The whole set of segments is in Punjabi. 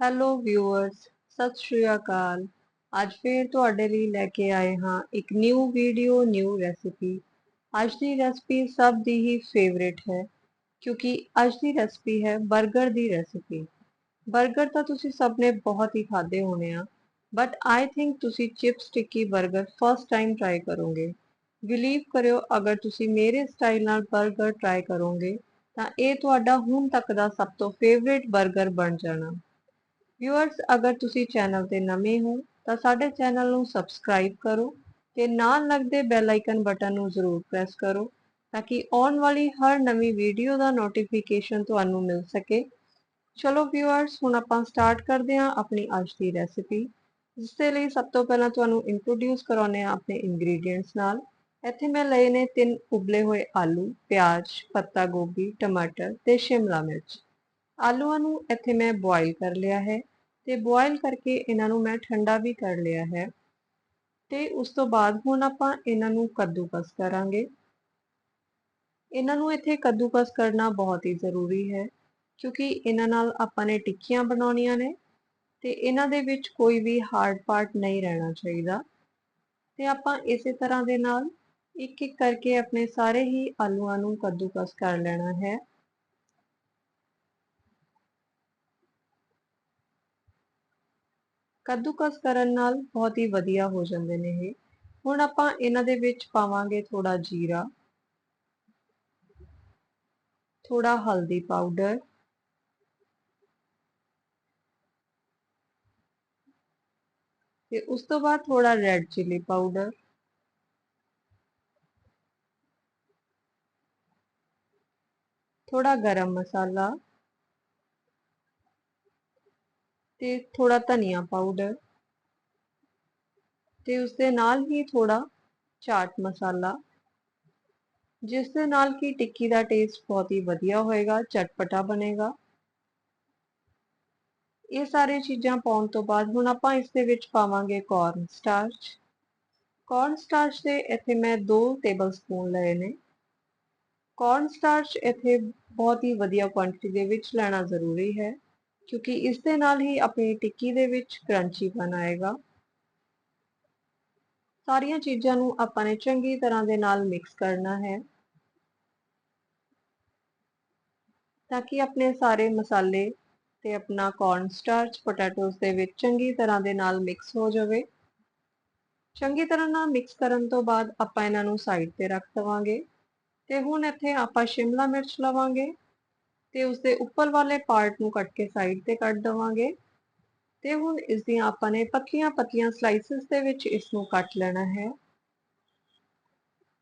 हैलो व्यूअर्स सत श्री अकाल आज फिर तो अडेली लेके आए हाँ एक न्यू वीडियो न्यू रेसिपी आज की रेसिपी सब दी ही फेवरेट है क्योंकि आज की रेसिपी है बर्गर दी रेसिपी बर्गर तो तुम सबने बहुत ही खाधे होने बट आई थिंक तुम chips tikki burger first time try करोगे बिलीव करो अगर तुम मेरे स्टाइल न बर्गर ट्राई करोगे तो यह हूँ तक का सब तो फेवरेट बर्गर बन जाना ਵਿਊਅਰਸ ਅਗਰ ਤੁਸੀਂ ਚੈਨਲ ਤੇ ਨਵੇਂ ਹੋ, ਤਾਂ ਸਾਡੇ ਚੈਨਲ ਨੂੰ ਸਬਸਕ੍ਰਾਈਬ ਕਰੋ ਤੇ ਨਾਲ ਲੱਗਦੇ ਬੈਲ ਆਈਕਨ ਬਟਨ ਨੂੰ ਜ਼ਰੂਰ ਪ੍ਰੈਸ ਕਰੋ ਤਾਂ ਕਿ ਆਉਣ ਵਾਲੀ ਹਰ ਨਵੀਂ ਵੀਡੀਓ ਦਾ ਨੋਟੀਫਿਕੇਸ਼ਨ ਤੁਹਾਨੂੰ ਮਿਲ ਸਕੇ। ਚਲੋ ਵਿਊਅਰਸ ਹੁਣ ਆਪਾਂ ਸਟਾਰਟ ਕਰਦੇ ਹਾਂ ਆਪਣੀ ਅੱਜ ਦੀ ਰੈਸਿਪੀ ਜਿਸ ਦੇ ਲਈ ਸਭ ਤੋਂ ਪਹਿਲਾਂ ਤੁਹਾਨੂੰ ਇੰਟਰੋਡਿਊਸ ਕਰਾਉਨੇ ਆ ਆਪਣੇ ਇੰਗਰੀਡੀਅੰਟਸ ਨਾਲ। ਇੱਥੇ ਮੈਂ ਲਏ ਨੇ ਤਿੰਨ ਉਬਲੇ ਹੋਏ ਆਲੂ, ਪਿਆਜ਼, ਪੱਤਾ ਗੋਭੀ, ਟਮਾਟਰ ਤੇ ਸ਼ਿਮਲਾ ਮਿਰਚ। ਆਲੂਆਂ ਨੂੰ ਇੱਥੇ ਮੈਂ ਬੋਇਲ ਕਰ ਲਿਆ ਹੈ ਤੇ ਬੋਇਲ ਕਰਕੇ ਇਹਨਾਂ ਨੂੰ ਮੈਂ ਠੰਡਾ ਵੀ ਕਰ ਲਿਆ ਹੈ ਤੇ ਉਸ ਤੋਂ ਬਾਅਦ ਹੁਣ ਆਪਾਂ ਇਹਨਾਂ ਨੂੰ ਕੱਦੂਕਸ ਕਰਾਂਗੇ। ਇਹਨਾਂ ਨੂੰ ਇੱਥੇ ਕੱਦੂਕਸ ਕਰਨਾ ਬਹੁਤ ਹੀ ਜ਼ਰੂਰੀ ਹੈ ਕਿਉਂਕਿ ਇਹਨਾਂ ਨਾਲ ਆਪਾਂ ਨੇ ਟਿੱਕੀਆਂ ਬਣਾਉਣੀਆਂ ਨੇ ਤੇ ਇਹਨਾਂ ਦੇ ਵਿੱਚ ਕੋਈ ਵੀ ਹਾਰਡ ਪਾਰਟ ਨਹੀਂ ਰਹਿਣਾ ਚਾਹੀਦਾ। ਤੇ ਆਪਾਂ ਇਸੇ ਤਰ੍ਹਾਂ ਦੇ ਨਾਲ ਇੱਕ ਇੱਕ ਕਰਕੇ ਆਪਣੇ ਸਾਰੇ ਹੀ ਆਲੂਆਂ ਨੂੰ ਕੱਦੂਕਸ ਕਰ ਲੈਣਾ ਹੈ। ਕੱਦੂਕਸ ਕਰਨ ਨਾਲ ਬਹੁਤ ਹੀ ਵਧੀਆ ਹੋ ਜਾਂਦੇ ਨੇ ਇਹ। ਹੁਣ ਆਪਾਂ ਇਹਨਾਂ ਦੇ ਵਿੱਚ ਪਾਵਾਂਗੇ ਥੋੜਾ ਜੀਰਾ ਥੋੜਾ ਹਲਦੀ ਪਾਊਡਰ, ਤੇ ਉਸ ਤੋਂ ਬਾਅਦ ਥੋੜਾ ਰੈੱਡ ਚਿੱਲੀ ਪਾਊਡਰ ਥੋੜਾ ਗਰਮ ਮਸਾਲਾ ਤੇ ਥੋੜਾ ਧਨੀਆ ਪਾਊਡਰ ਤੇ ਉਸ ਦੇ ਨਾਲ ਹੀ ਥੋੜਾ ਚਾਟ ਮਸਾਲਾ, ਜਿਸ ਦੇ ਨਾਲ ਕਿ ਟਿੱਕੀ ਦਾ ਟੇਸਟ ਬਹੁਤ ਹੀ ਵਧੀਆ ਹੋਏਗਾ, ਚਟਪਟਾ ਬਣੇਗਾ। ਇਹ ਸਾਰੇ ਚੀਜ਼ਾਂ ਪਾਉਣ ਤੋਂ ਬਾਅਦ ਹੁਣ ਆਪਾਂ ਇਸ ਦੇ ਵਿੱਚ ਪਾਵਾਂਗੇ ਕੌਰਨ ਸਟਾਰਚ ਕੌਰਨ ਸਟਾਰਚ ਦੇ ਇੱਥੇ ਮੈਂ 2 ਟੇਬਲ ਸਪੂਨ ਲਏ ਨੇ। ਕੌਰਨ ਸਟਾਰਚ ਇੱਥੇ ਬਹੁਤ ਹੀ ਵਧੀਆ ਕੁਆਂਟੀਟੀ ਦੇ ਵਿੱਚ ਲੈਣਾ ਜ਼ਰੂਰੀ ਹੈ। ਕਿਉਂਕਿ ਇਸ ਦੇ ਨਾਲ ਹੀ ਆਪਣੀ ਟਿੱਕੀ ਦੇ ਵਿੱਚ ਕਰੰਚੀ ਬਣ ਆਏਗਾ। ਸਾਰੀਆਂ ਚੀਜ਼ਾਂ ਨੂੰ ਆਪਾਂ ਨੇ ਚੰਗੀ ਤਰ੍ਹਾਂ ਦੇ ਨਾਲ ਮਿਕਸ ਕਰਨਾ ਹੈ। ਤਾਂ ਕਿ ਆਪਣੇ ਸਾਰੇ ਮਸਾਲੇ ਤੇ ਆਪਣਾ ਕੌਰਨ ਸਟਾਰਚ ਪੋਟੈਟੋਸ ਦੇ ਵਿੱਚ ਚੰਗੀ ਤਰ੍ਹਾਂ ਦੇ ਨਾਲ ਮਿਕਸ ਹੋ ਜਾਵੇ। ਚੰਗੀ ਤਰ੍ਹਾਂ ਨਾਲ ਮਿਕਸ ਕਰਨ ਤੋਂ ਬਾਅਦ ਆਪਾਂ ਇਹਨਾਂ ਨੂੰ ਸਾਈਡ ਤੇ ਰੱਖ ਦਵਾਂਗੇ। ਤੇ ਹੁਣ ਇੱਥੇ ਆਪਾਂ ਸ਼ਿਮਲਾ ਮਿਰਚ ਲਵਾਂਗੇ। ਤੇ ਉਸ ਦੇ ਉੱਪਰ ਵਾਲੇ ਪਾਰਟ ਨੂੰ ਕੱਟ ਕੇ ਸਾਈਡ ਤੇ ਕੱਟ ਦਵਾਂਗੇ। ਤੇ ਹੁਣ ਇਸ ਦੀਆਂ ਆਪਾਂ ਨੇ ਪਤਲੀਆਂ ਪਤਲੀਆਂ ਸਲਾਈਸਿਸ ਦੇ ਵਿੱਚ ਇਸ ਨੂੰ ਕੱਟ ਲੈਣਾ ਹੈ।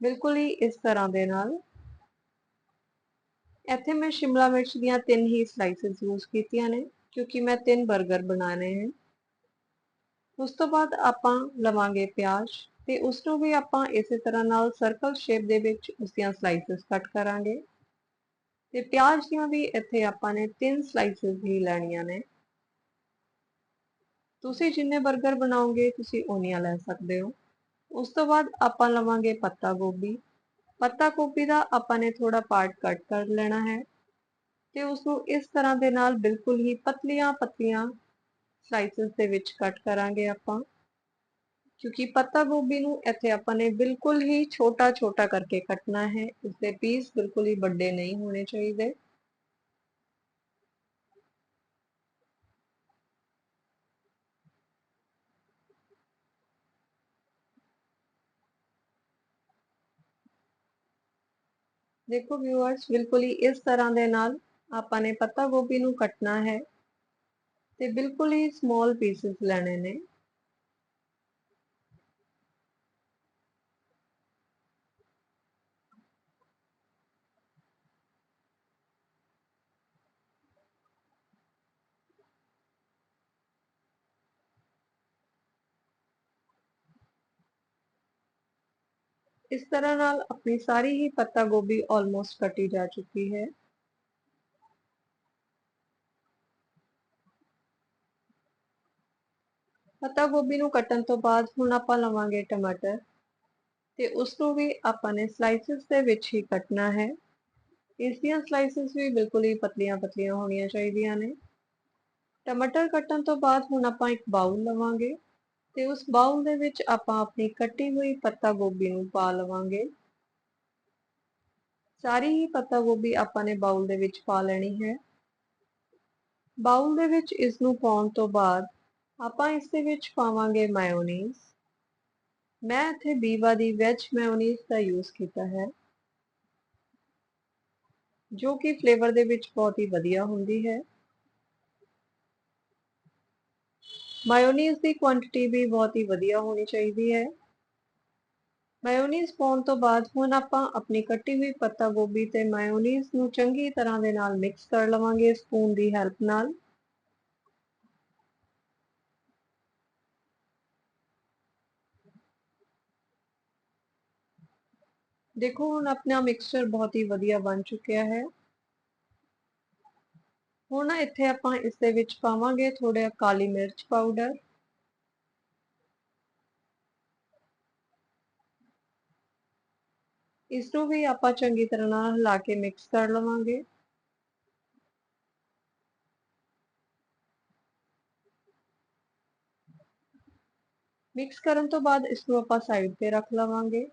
ਬਿਲਕੁਲ ਹੀ ਇਸ ਤਰ੍ਹਾਂ ਦੇ ਨਾਲ। ਇੱਥੇ ਮੈਂ ਸ਼ਿਮਲਾ ਮਿਰਚ ਦੀਆਂ ਤਿੰਨ ਹੀ ਸਲਾਈਸਿਸ ਯੂਜ਼ ਕੀਤੀਆਂ ਨੇ, ਕਿਉਂਕਿ ਮੈਂ ਤਿੰਨ 버ਗਰ ਬਣਾਣੇ ਹਨ ਉਸ ਤੋਂ ਬਾਅਦ ਆਪਾਂ ਲਵਾਂਗੇ ਪਿਆਜ਼ ਤੇ ਉਸ ਨੂੰ ਵੀ ਆਪਾਂ ਇਸੇ ਤਰ੍ਹਾਂ ਨਾਲ ਸਰਕਲ ਸ਼ੇਪ ਦੇ ਵਿੱਚ ਉਸ ਦੀਆਂ ਸਲਾਈਸਿਸ ਕੱਟ ਕਰਾਂਗੇ। ਤੇ ਪਿਆਜ਼ ਦੀਆਂ ਵੀ ਇੱਥੇ ਆਪਾਂ ਨੇ ਤਿੰਨ ਸਲਾਈਸਿਸ ਹੀ ਲੈਣੀਆਂ ਨੇ। ਤੁਸੀਂ ਜਿੰਨੇ 버ਗਰ ਬਣਾਓਗੇ, ਤੁਸੀਂ ਉਹਨੀਆਂ ਲੈ ਸਕਦੇ ਹੋ। ਉਸ ਤੋਂ ਬਾਅਦ ਆਪਾਂ ਲਵਾਂਗੇ ਪੱਤਾ ਗੋਭੀ। ਪੱਤਾ ਗੋਭੀ ਦਾ ਆਪਾਂ ਨੇ ਥੋੜਾ ਪਾਰਟ ਕੱਟ ਕਰ ਲੈਣਾ ਹੈ। ਤੇ ਉਸ ਨੂੰ ਇਸ ਤਰ੍ਹਾਂ ਦੇ ਨਾਲ ਬਿਲਕੁਲ ਹੀ ਪਤਲੀਆਂ ਪਤਲੀਆਂ ਸਲਾਈਸਿਸ ਦੇ ਵਿੱਚ ਕੱਟ ਕਰਾਂਗੇ ਆਪਾਂ। ਕਿਉਂਕਿ ਪੱਤਾ ਗੋਭੀ ਨੂੰ ਇੱਥੇ ਆਪਾਂ ਨੇ ਬਿਲਕੁਲ ਹੀ ਛੋਟਾ ਛੋਟਾ ਕਰਕੇ ਕੱਟਣਾ ਹੈ। ਇਸ ਦੇ ਪੀਸ ਬਿਲਕੁਲ ਹੀ ਵੱਡੇ ਨਹੀਂ ਹੋਣੇ ਚਾਹੀਦੇ। ਦੇਖੋ ਵਿਊਅਰਸ ਬਿਲਕੁਲ ਹੀ ਇਸ ਤਰ੍ਹਾਂ ਦੇ ਨਾਲ ਆਪਾਂ ਨੇ ਪੱਤਾ ਗੋਭੀ ਨੂੰ ਕੱਟਣਾ ਹੈ। ਤੇ ਬਿਲਕੁਲ ਹੀ ਸਮਾਲ ਪੀਸਸ ਲੈਣੇ ਨੇ। ਇਸ ਤਰ੍ਹਾਂ ਨਾਲ ਆਪਣੀ ਸਾਰੀ ਹੀ ਪੱਤਾ ਗੋਭੀ ਆਲਮੋਸਟ ਕੱਟੀ ਜਾ ਚੁੱਕੀ ਹੈ। ਪੱਤਾ ਗੋਭੀ ਨੂੰ ਕੱਟਣ ਤੋਂ ਬਾਅਦ ਹੁਣ ਆਪਾਂ ਲਵਾਂਗੇ ਟਮਾਟਰ ਤੇ ਉਸ ਨੂੰ ਵੀ ਆਪਾਂ ਨੇ ਸਲਾਈਸਿਸ ਦੇ ਵਿੱਚ ਹੀ ਕੱਟਣਾ ਹੈ। ਇਸ ਦੀਆਂ ਸਲਾਈਸਿਸ ਵੀ ਬਿਲਕੁਲ ਹੀ ਪਤਲੀਆਂ ਪਤਲੀਆਂ ਹੋਣੀਆਂ ਚਾਹੀਦੀਆਂ ਨੇ। ਟਮਾਟਰ ਕੱਟਣ ਤੋਂ ਬਾਅਦ ਹੁਣ ਆਪਾਂ ਇੱਕ ਬਾਉਲ ਲਵਾਂਗੇ। ਤੇ ਉਸ ਬਾਉਲ ਦੇ ਵਿੱਚ ਆਪਾਂ ਆਪਣੀ ਕੱਟੀ ਹੋਈ ਪੱਤਾ ਗੋਭੀ ਨੂੰ ਪਾ ਲਵਾਂਗੇ। ਸਾਰੀ ਹੀ ਪੱਤਾ ਗੋਭੀ ਆਪਾਂ ਨੇ ਬਾਉਲ ਦੇ ਵਿੱਚ ਪਾ ਲੈਣੀ ਹੈ। ਬਾਉਲ ਦੇ ਵਿੱਚ ਇਸ ਨੂੰ ਪਾਉਣ ਤੋਂ ਬਾਅਦ ਆਪਾਂ ਇਸ ਦੇ ਵਿੱਚ ਪਾਵਾਂਗੇ ਮਾਇਓਨੀਜ਼ ਮੈਂ ਇੱਥੇ ਬੀਵਾ ਦੀ ਵੈਜ ਮਾਇਓਨੀਜ਼ ਦਾ ਯੂਜ਼ ਕੀਤਾ ਹੈ। ਜੋ ਕਿ ਫਲੇਵਰ ਦੇ ਵਿੱਚ ਬਹੁਤ ਹੀ ਵਧੀਆ ਹੁੰਦੀ ਹੈ। ਮਾਇਓਨੀਜ਼ ਦੀ ਕੁਆਂਟੀਟੀ ਵੀ ਬਹੁਤ ਹੀ ਵਧੀਆ ਹੋਣੀ ਚਾਹੀਦੀ ਹੈ। ਮਾਇਓਨੀਜ਼ ਪਾਉਣ ਤੋਂ ਬਾਅਦ ਹੁਣ ਆਪਾਂ ਆਪਣੀ ਕੱਟੀ ਹੋਈ ਪੱਤਾ ਗੋਭੀ ਤੇ ਮਾਇਓਨੀਜ਼ ਨੂੰ ਚੰਗੀ ਤਰ੍ਹਾਂ ਦੇ ਨਾਲ ਮਿਕਸ ਕਰ ਲਵਾਂਗੇ ਸਪੂਨ ਦੀ ਹੈਲਪ ਨਾਲ। ਦੇਖੋ ਹੁਣ ਆਪਣਾ ਮਿਕਸਚਰ ਬਹੁਤ ਹੀ ਵਧੀਆ ਬਣ ਚੁੱਕਿਆ ਹੈ। ਹੁਣ ਇੱਥੇ ਆਪਾਂ ਇਸ ਦੇ ਵਿੱਚ ਪਾਵਾਂਗੇ ਥੋੜਾ ਕਾਲੀ ਮਿਰਚ ਪਾਊਡਰ ਇਸ ਨੂੰ ਵੀ ਆਪਾਂ ਚੰਗੀ ਤਰ੍ਹਾਂ ਨਾਲ ਹਿਲਾ ਕੇ ਮਿਕਸ ਕਰ ਲਵਾਂਗੇ। ਮਿਕਸ ਕਰਨ ਤੋਂ ਬਾਅਦ ਇਸ ਨੂੰ ਆਪਾਂ ਸਾਈਡ ਤੇ ਰੱਖ ਲਵਾਂਗੇ।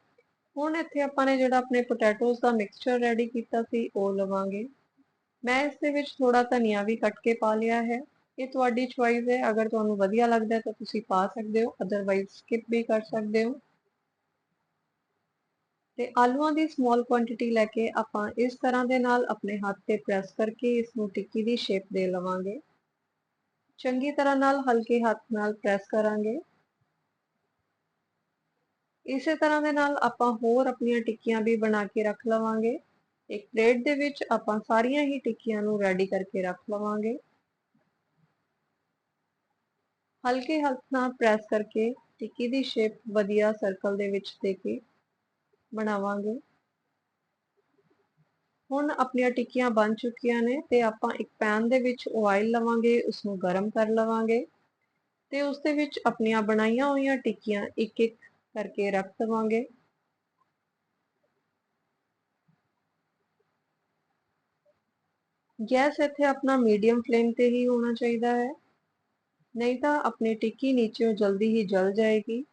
ਹੁਣ ਇੱਥੇ ਆਪਾਂ ਨੇ ਜਿਹੜਾ ਆਪਣੇ ਪੋਟੈਟੋਸ ਦਾ ਮਿਕਸਚਰ ਰੈਡੀ ਕੀਤਾ ਸੀ, ਉਹ ਲਵਾਂਗੇ। ਮੈਂ ਇਸ ਦੇ ਵਿੱਚ ਥੋੜਾ ਧਨੀਆ ਵੀ ਕੱਟ ਕੇ ਪਾ ਲਿਆ ਹੈ। ਇਹ ਤੁਹਾਡੀ ਚੁਆਇਸ ਹੈ। ਅਗਰ ਤੁਹਾਨੂੰ ਵਧੀਆ ਲੱਗਦਾ ਤਾਂ ਤੁਸੀਂ ਪਾ ਸਕਦੇ ਹੋ। ਅਦਰਵਾਈਜ਼ ਸਕਿਪ ਵੀ ਕਰ ਸਕਦੇ ਹੋ। ਤੇ ਆਲੂਆਂ ਦੀ ਸਮਾਲ ਕੁਆਂਟੀਟੀ ਲੈ ਕੇ ਆਪਾਂ ਇਸ ਤਰ੍ਹਾਂ ਦੇ ਨਾਲ ਆਪਣੇ ਹੱਥ ਤੇ ਪ੍ਰੈਸ ਕਰਕੇ ਇਸ ਨੂੰ ਟਿੱਕੀ ਦੀ ਸ਼ੇਪ ਦੇ ਲਵਾਂਗੇ। ਚੰਗੀ ਤਰ੍ਹਾਂ ਨਾਲ ਹਲਕੇ ਹੱਥ ਨਾਲ ਪ੍ਰੈਸ ਕਰਾਂਗੇ। ਇਸੇ ਤਰ੍ਹਾਂ ਦੇ ਨਾਲ ਆਪਾਂ ਹੋਰ ਆਪਣੀਆਂ ਟਿੱਕੀਆਂ ਵੀ ਬਣਾ ਕੇ ਰੱਖ ਲਵਾਂਗੇ। ਇੱਕ ਪਲੇਟ ਦੇ ਵਿੱਚ ਆਪਾਂ ਸਾਰੀਆਂ ਹੀ ਟਿੱਕੀਆਂ ਨੂੰ ਰੈਡੀ ਕਰਕੇ ਰੱਖ ਲਵਾਂਗੇ। ਹਲਕੇ ਹੱਥ ਨਾਲ ਪ੍ਰੈਸ ਕਰਕੇ ਟਿੱਕੀ ਦੀ ਸ਼ੇਪ ਵਧੀਆ ਸਰਕਲ ਦੇ ਵਿੱਚ ਦੇ ਕੇ ਬਣਾਵਾਂਗੇ। ਹੁਣ ਆਪਣੀਆਂ ਟਿੱਕੀਆਂ ਬਣ ਚੁੱਕੀਆਂ ਨੇ ਤੇ ਆਪਾਂ ਇੱਕ ਪੈਨ ਦੇ ਵਿੱਚ ਆਇਲ ਲਵਾਂਗੇ ਉਸ ਨੂੰ ਗਰਮ ਕਰ ਲਵਾਂਗੇ ਤੇ ਉਸ ਦੇ ਵਿੱਚ ਆਪਣੀਆਂ ਬਣਾਈਆਂ ਹੋਈਆਂ ਟਿੱਕੀਆਂ ਇੱਕ ਇੱਕ ਕਰਕੇ ਰੱਖ ਦਵਾਂਗੇ। ਗੈਸ ਇੱਥੇ ਆਪਣਾ ਮੀਡੀਅਮ ਫਲੇਮ ਤੇ ਹੀ ਹੋਣਾ ਚਾਹੀਦਾ ਹੈ। ਨਹੀਂ ਤਾਂ ਆਪਣੀ ਟਿੱਕੀ ਨੀਚੇ ਜਲਦੀ ਹੀ ਜਲ ਜਾਏਗੀ।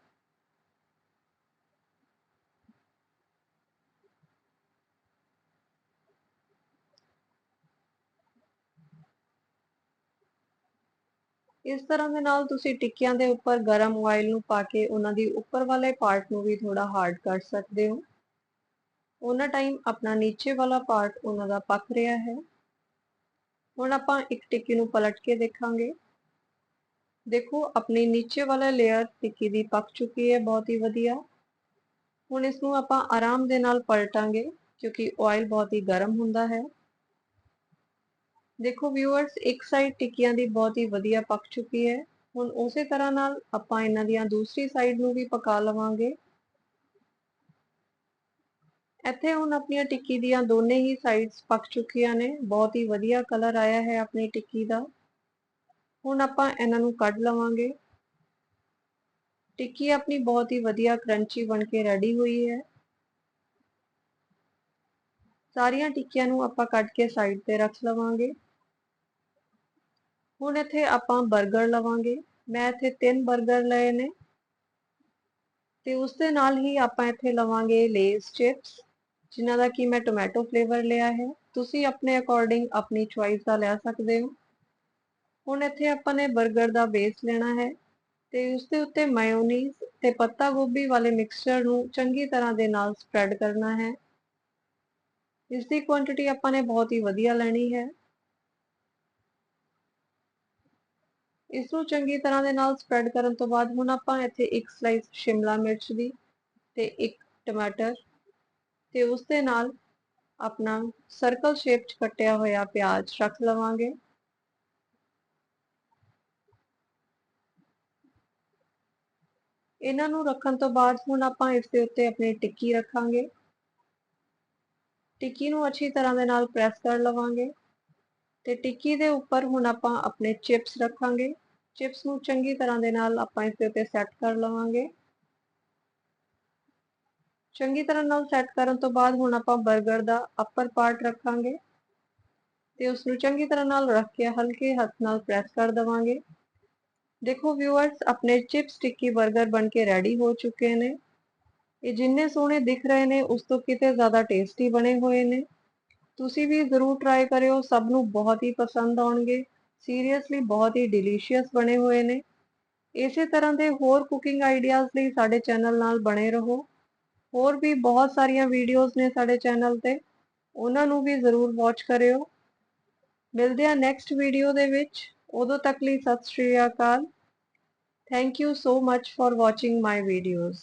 ਇਸ ਤਰ੍ਹਾਂ ਦੇ ਨਾਲ ਤੁਸੀਂ ਟਿੱਕਿਆਂ ਦੇ ਉੱਪਰ ਗਰਮ ਆਇਲ ਨੂੰ ਪਾ ਕੇ ਉਹਨਾਂ ਦੀ ਉੱਪਰ ਵਾਲੇ ਪਾਰਟ ਨੂੰ ਵੀ ਥੋੜਾ ਹਾਰਡ ਕਰ ਸਕਦੇ ਹੋ। ਉਹਨਾਂ ਟਾਈਮ ਆਪਣਾ ਨੀਚੇ ਵਾਲਾ ਪਾਰਟ ਉਹਨਾਂ ਦਾ ਪੱਕ ਰਿਹਾ ਹੈ। ਹੁਣ ਆਪਾਂ ਇੱਕ ਟਿੱਕੀ ਨੂੰ ਪਲਟ ਕੇ ਦੇਖਾਂਗੇ। ਦੇਖੋ, ਆਪਣੀ ਨੀਚੇ ਵਾਲਾ ਲੇਅਰ ਟਿੱਕੀ ਦੀ ਪੱਕ ਚੁੱਕੀ ਹੈ, ਬਹੁਤ ਹੀ ਵਧੀਆ। ਹੁਣ ਇਸ ਨੂੰ ਆਪਾਂ ਆਰਾਮ ਦੇ ਨਾਲ ਪਲਟਾਂਗੇ, ਕਿਉਂਕਿ ਆਇਲ ਬਹੁਤ ਹੀ ਗਰਮ ਹੁੰਦਾ ਹੈ। ਦੇਖੋ ਵਿਊਅਰਸ ਇੱਕ ਸਾਈਡ ਟਿੱਕੀਆਂ ਦੀ ਬਹੁਤ ਹੀ ਵਧੀਆ ਪੱਕ ਚੁੱਕੀ ਹੈ। ਹੁਣ ਉਸੇ ਤਰ੍ਹਾਂ ਨਾਲ ਆਪਾਂ ਇਹਨਾਂ ਦੀਆਂ ਦੂਸਰੀ ਸਾਈਡ ਨੂੰ ਵੀ ਪਕਾ ਲਵਾਂਗੇ। ਇੱਥੇ ਹੁਣ ਆਪਣੀਆਂ ਟਿੱਕੀ ਦੀਆਂ ਦੋਨੇ ਹੀ ਸਾਈਡਸ ਪੱਕ ਚੁੱਕੀਆਂ ਨੇ। ਬਹੁਤ ਹੀ ਵਧੀਆ ਕਲਰ ਆਇਆ ਹੈ ਆਪਣੀ ਟਿੱਕੀ ਦਾ। ਹੁਣ ਆਪਾਂ ਇਹਨਾਂ ਨੂੰ ਕੱਢ ਲਵਾਂਗੇ। ਟਿੱਕੀ ਆਪਣੀ ਬਹੁਤ ਹੀ ਵਧੀਆ ਕਰੰਚੀ ਬਣ ਕੇ ਰੈਡੀ ਹੋਈ ਹੈ। ਸਾਰੀਆਂ ਟਿੱਕੀਆਂ ਨੂੰ ਆਪਾਂ ਕੱਢ ਕੇ ਸਾਈਡ ਤੇ ਰੱਖ ਲਵਾਂਗੇ। ਹੁਣ ਇੱਥੇ ਆਪਾਂ 버ਗਰ ਲਵਾਂਗੇ। ਮੈਂ ਇੱਥੇ ਤਿੰਨ 버ਗਰ ਲਏ ਨੇ। ਤੇ ਉਸ ਦੇ ਨਾਲ ਹੀ ਆਪਾਂ ਇੱਥੇ ਲਵਾਂਗੇ ਲੇਸ ਚਿਪਸ ਜਿਨ੍ਹਾਂ ਦਾ ਕਿ ਮੈਂ ਟੋਮੈਟੋ ਫਲੇਵਰ ਲਿਆ ਹੈ, ਤੁਸੀਂ ਆਪਣੇ ਅਕੋਰਡਿੰਗ ਆਪਣੀ ਚੁਆਇਸ ਦਾ ਲੈ ਸਕਦੇ ਹੋ। ਹੁਣ ਇੱਥੇ ਆਪਾਂ ਨੇ 버ਗਰ ਦਾ ਬੇਸ ਲੈਣਾ ਹੈ ਤੇ ਉਸ ਦੇ ਉੱਤੇ ਮਾਇਓਨੀਜ਼ ਤੇ ਪੱਤਾ ਗੋਭੀ ਵਾਲੇ ਮਿਕਸਚਰ ਨੂੰ ਚੰਗੀ ਤਰ੍ਹਾਂ ਦੇ ਨਾਲ ਸਪਰੈਡ ਕਰਨਾ ਹੈ। ਇਸ ਦੀ ਕੁਆਂਟੀਟੀ ਆਪਾਂ ਨੇ ਬਹੁਤ ਹੀ ਵਧੀਆ ਲੈਣੀ ਹੈ। ਇਸ ਨੂੰ ਚੰਗੀ ਤਰ੍ਹਾਂ ਦੇ ਨਾਲ ਸਪਰੈਡ ਕਰਨ ਤੋਂ ਬਾਅਦ ਹੁਣ ਆਪਾਂ ਇੱਥੇ ਇੱਕ ਸਲਾਈਸ ਸ਼ਿਮਲਾ ਮਿਰਚ ਦੀ ਤੇ ਇੱਕ ਟਮਾਟਰ ਤੇ ਉਸ ਦੇ ਨਾਲ ਆਪਣਾ ਸਰਕਲ ਸ਼ੇਪ 'ਚ ਕੱਟਿਆ ਹੋਇਆ ਪਿਆਜ਼ ਰੱਖ ਲਵਾਂਗੇ। ਇਹਨਾਂ ਨੂੰ ਰੱਖਣ ਤੋਂ ਬਾਅਦ ਹੁਣ ਆਪਾਂ ਇਸ ਦੇ ਉੱਤੇ ਆਪਣੀ ਟਿੱਕੀ ਰੱਖਾਂਗੇ। ਟਿੱਕੀ ਨੂੰ ਅੱਛੀ ਤਰ੍ਹਾਂ ਦੇ ਨਾਲ ਪ੍ਰੈਸ ਕਰ ਲਵਾਂਗੇ ਤੇ ਟਿੱਕੀ ਦੇ ਉੱਪਰ ਹੁਣ ਆਪਾਂ ਆਪਣੇ ਚਿਪਸ ਰੱਖਾਂਗੇ। ਚਿਪਸ ਨੂੰ ਚੰਗੀ ਤਰ੍ਹਾਂ ਦੇ ਨਾਲ ਆਪਾਂ ਇਸ ਦੇ ਉੱਤੇ ਸੈੱਟ ਕਰ ਲਵਾਂਗੇ। ਚੰਗੀ ਤਰ੍ਹਾਂ ਨਾਲ ਸੈੱਟ ਕਰਨ ਤੋਂ ਬਾਅਦ ਹੁਣ ਆਪਾਂ 버ਗਰ ਦਾ ਅਪਰ ਪਾਰਟ ਰੱਖਾਂਗੇ ਤੇ ਉਸ ਨੂੰ ਚੰਗੀ ਤਰ੍ਹਾਂ ਨਾਲ ਰੱਖ ਕੇ ਹਲਕੇ ਹੱਥ ਨਾਲ ਪ੍ਰੈਸ ਕਰ ਦਵਾਂਗੇ। ਦੇਖੋ ਵਿਊਅਰਸ ਆਪਣੇ ਚਿਪਸ ਟਿੱਕੀ 버ਗਰ ਬਣ ਕੇ ਰੈਡੀ ਹੋ ਚੁੱਕੇ ਨੇ। ਇਹ ਜਿੰਨੇ ਸੋਹਣੇ ਦਿਖ ਰਹੇ ਨੇ, ਉਸ ਤੋਂ ਕਿਤੇ ਜ਼ਿਆਦਾ ਟੇਸਟੀ ਬਣੇ ਹੋਏ ਨੇ। ਤੁਸੀਂ ਵੀ ਜ਼ਰੂਰ ਟਰਾਈ ਕਰਿਓ, ਸਭ ਨੂੰ ਬਹੁਤ ਹੀ ਪਸੰਦ ਆਉਣਗੇ। ਸੀਰੀਅਸਲੀ ਬਹੁਤ ਹੀ ਡਿਲੀਸ਼ੀਅਸ ਬਣੇ ਹੋਏ ਨੇ। ਇਸੇ ਤਰ੍ਹਾਂ ਦੇ ਹੋਰ ਕੁਕਿੰਗ ਆਈਡੀਆਜ਼ ਲਈ ਸਾਡੇ ਚੈਨਲ ਨਾਲ ਬਣੇ ਰਹੋ। ਹੋਰ ਵੀ ਬਹੁਤ ਸਾਰੀਆਂ ਵੀਡੀਓਜ਼ ਨੇ ਸਾਡੇ ਚੈਨਲ ਤੇ। ਉਹਨਾਂ ਨੂੰ ਵੀ ਜ਼ਰੂਰ ਵਾਚ ਕਰਿਓ। ਮਿਲਦੇ ਆ ਨੈਕਸਟ ਵੀਡੀਓ ਦੇ ਵਿੱਚ। ਉਦੋਂ ਤੱਕ ਲਈ ਸਤਿ ਸ਼੍ਰੀ ਅਕਾਲ। Thank you so much for watching my videos